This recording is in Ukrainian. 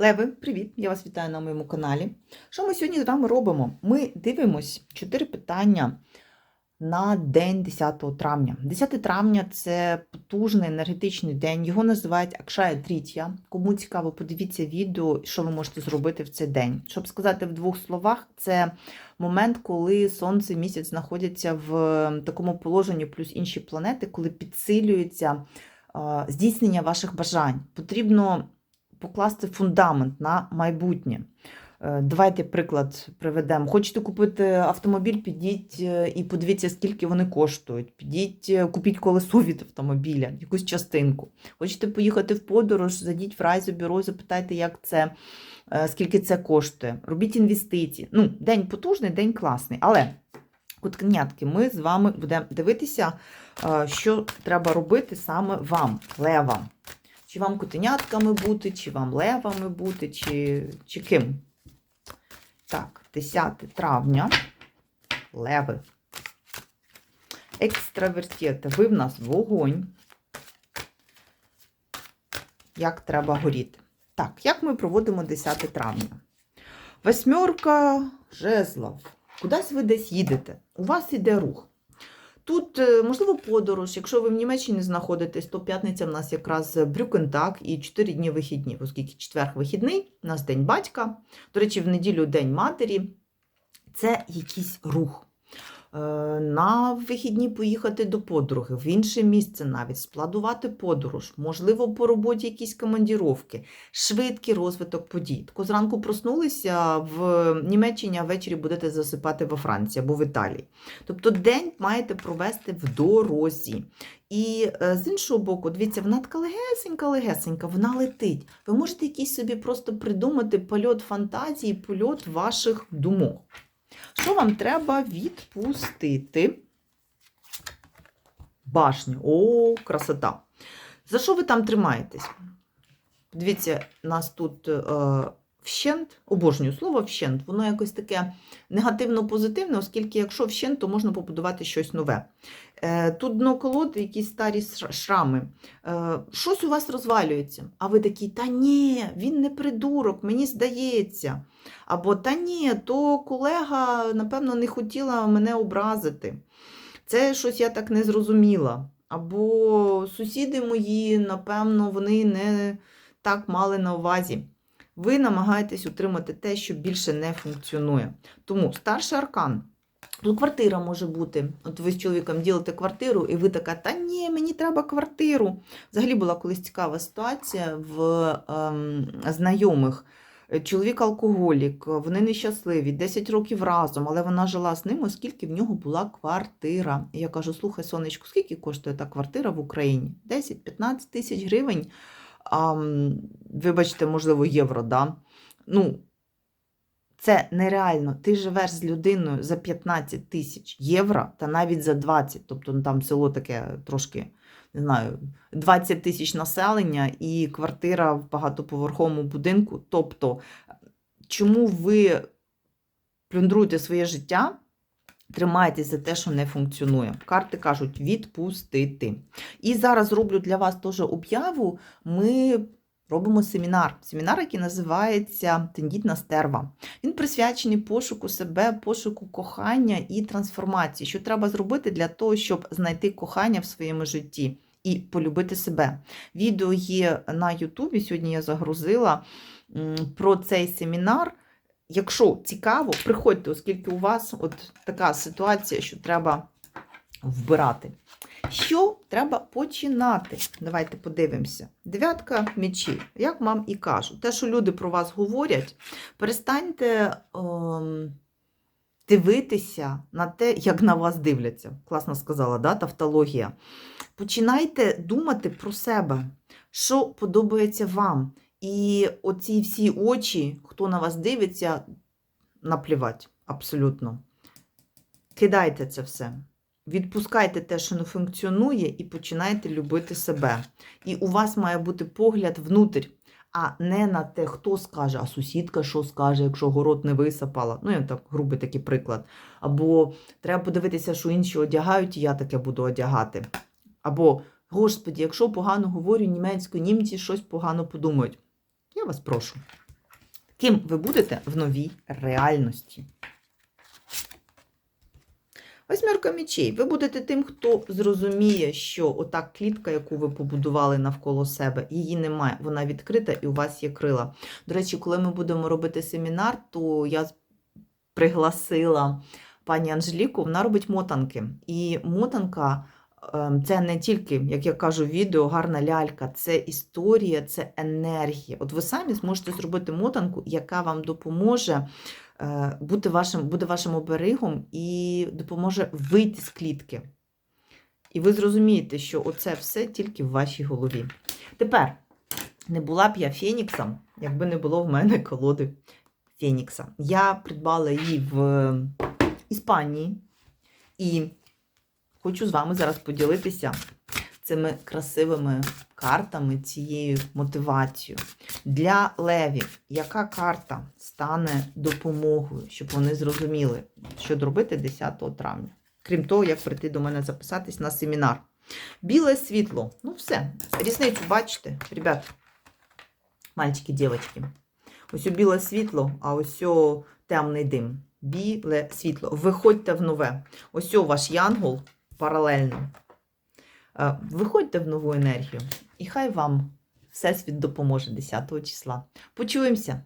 Леви, привіт! Я вас вітаю на моєму каналі. Що ми сьогодні з вами робимо? Ми дивимось чотири питання на день 10 травня. 10 травня це потужний енергетичний день. Його називають Акшая Трітя. Кому цікаво, подивіться відео, що ви можете зробити в цей день. Щоб сказати в двох словах, це момент, коли сонце місяць знаходяться в такому положенні, плюс інші планети, коли підсилюється е, здійснення ваших бажань. Потрібно покласти фундамент на майбутнє. Е, Давайте приклад приведемо. Хочете купити автомобіль, підіть е, і подивіться, скільки вони коштують. Підіть, е, купіть колесо від автомобіля, якусь частинку. Хочете поїхати в подорож, зайдіть в райзобюро, запитайте, як це, скільки це коштує. Робіть інвестиції. Ну, день потужний, день класний. Але, коткенятки, ми з вами будемо дивитися, що треба робити саме вам, левам. Чи вам котенятками бути, чи вам левами бути, чи, чи ким? Так, 10 травня. Леви. Екстравертєти. Ви в нас вогонь. Як треба горіти? Так, як ми проводимо 10 травня? Восьмерка жезлов. Кудись ви десь їдете. У вас іде рух. Тут, е, можливо, подорож. Якщо ви в Німеччині знаходитесь, то п'ятниця в нас якраз брюкентак і 4 дні вихідні, оскільки четверг вихідний, у нас день батька. До речі, в неділю день матері. Це якийсь рух. Е, На вихідні поїхати до подруги, в інше місце навіть, спланувати подорож, можливо, по роботі якісь командіровки, швидкий розвиток подій. Тако зранку проснулися в Німеччині, а ввечері будете засипати во Франції або в Італії. Тобто день маєте провести в дорозі. І е, з іншого боку, дивіться, вона така легесенька-легесенька, вона летить. Ви можете якийсь собі просто придумати польот фантазії, польот ваших думок. Що вам треба відпустити? Башню. О, красота. За що ви там тримаєтесь? Дивіться, нас тут е, вщент, обожнюю слово вщент, воно якось таке негативно-позитивне, оскільки якщо вщент, то можна побудувати щось нове. Е, тут дно колоди, якісь старі шрами. Е, щось у вас розвалюється, а ви такі, та ні, він не придурок, мені здається. Або та ні, то колега, напевно, не хотіла мене образити. Це щось я так не зрозуміла. Або сусіди мої, напевно, вони не так мали на увазі. Ви намагаєтесь утримати те, що більше не функціонує. Тому старший аркан. Тут квартира може бути. От ви з чоловіком ділите квартиру, і ви така, та ні, мені треба квартиру. Взагалі була колись цікава ситуація в ем, знайомих. Чоловік алкоголік, вони нещасливі, 10 років разом, але вона жила з ним, оскільки в нього була квартира. І я кажу: слухай, сонечко, скільки коштує та квартира в Україні? 10-15 тисяч гривень. А, вибачте, можливо, євро, да? Ну, це нереально. Ти живеш з людиною за 15 тисяч євро та навіть за 20. Тобто ну, там село таке трошки, не знаю, 20 тисяч населення і квартира в багатоповерховому будинку. Тобто, чому ви плюндруєте своє життя? Тримайтесь за те, що не функціонує. Карти кажуть відпустити. І зараз роблю для вас теж об'яву. Ми робимо семінар. Семінар, який називається Тендітна стерва. Він присвячений пошуку себе, пошуку кохання і трансформації. Що треба зробити для того, щоб знайти кохання в своєму житті і полюбити себе. Відео є на Ютубі. Сьогодні я загрузила про цей семінар. Якщо цікаво, приходьте, оскільки у вас от така ситуація, що треба вбирати. Що треба починати? Давайте подивимося. Дев'ятка мечі. Як вам і кажу, те, що люди про вас говорять, перестаньте ем, дивитися на те, як на вас дивляться. Класно сказала, да, тавтологія. Починайте думати про себе, що подобається вам. І оці всі очі, хто на вас дивиться, наплівать абсолютно. Кидайте це все. Відпускайте те, що не функціонує, і починайте любити себе. І у вас має бути погляд внутрь, а не на те, хто скаже, а сусідка що скаже, якщо город не висапала. Ну, я так грубий такий приклад. Або треба подивитися, що інші одягають, і я таке буду одягати. Або, господі, якщо погано говорю німецькою, німці щось погано подумають. Я вас прошу. Ким ви будете в новій реальності? Восьмерка мечей. Ви будете тим, хто зрозуміє, що ота клітка, яку ви побудували навколо себе, її немає, вона відкрита і у вас є крила. До речі, коли ми будемо робити семінар, то я пригласила пані Анжеліку, вона робить мотанки. І мотанка це не тільки, як я кажу, відео, гарна лялька, це історія, це енергія. От ви самі зможете зробити мотанку, яка вам допоможе е, бути вашим, буде вашим оберегом і допоможе вийти з клітки. І ви зрозумієте, що оце все тільки в вашій голові. Тепер не була б я Феніксом, якби не було в мене колоди Фенікса. Я придбала її в Іспанії і хочу з вами зараз поділитися цими красивими картами, цією мотивацією. Для левів, яка карта стане допомогою, щоб вони зрозуміли, що робити 10 травня? Крім того, як прийти до мене записатись на семінар. Біле світло. Ну все, різницю бачите, ребят, мальчики, дівчатки. Ось у біле світло, а ось темний дим. Біле світло. Виходьте в нове. Ось о ваш янгол паралельно. Е, Виходьте в нову енергію, і хай вам Всесвіт допоможе 10 числа. Почуємося!